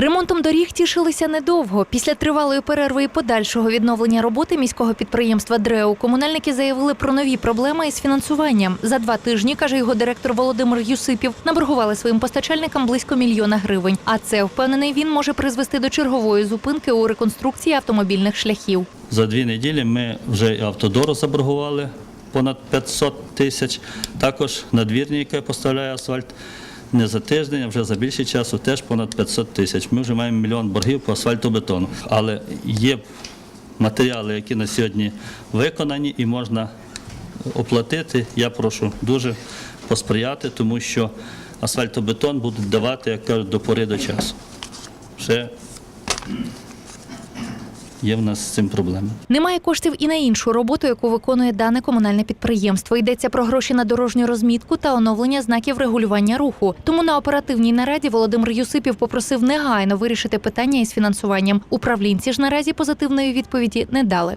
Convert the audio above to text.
Ремонтом доріг тішилися недовго. Після тривалої перерви і подальшого відновлення роботи міського підприємства ДРЕУ комунальники заявили про нові проблеми із фінансуванням. За два тижні, каже його директор Володимир Юсипів, наборгували своїм постачальникам близько мільйона гривень. А це, впевнений, він може призвести до чергової зупинки у реконструкції автомобільних шляхів. За дві неділі ми вже автодору заборгували понад 500 тисяч. Також надвірні, яке поставляє асфальт, не за тиждень, а вже за більше часу теж понад 500 тисяч. Ми вже маємо мільйон боргів по асфальтобетону. Але є матеріали, які на сьогодні виконані і можна оплатити. Я прошу дуже посприяти, тому що асфальтобетон будуть давати, як кажуть, до пори до часу. Ще є в нас з цим проблеми. Немає коштів і на іншу роботу, яку виконує дане комунальне підприємство. Йдеться про гроші на дорожню розмітку та оновлення знаків регулювання руху. Тому на оперативній нараді Володимир Юсипів попросив негайно вирішити питання із фінансуванням. Управлінці ж наразі позитивної відповіді не дали.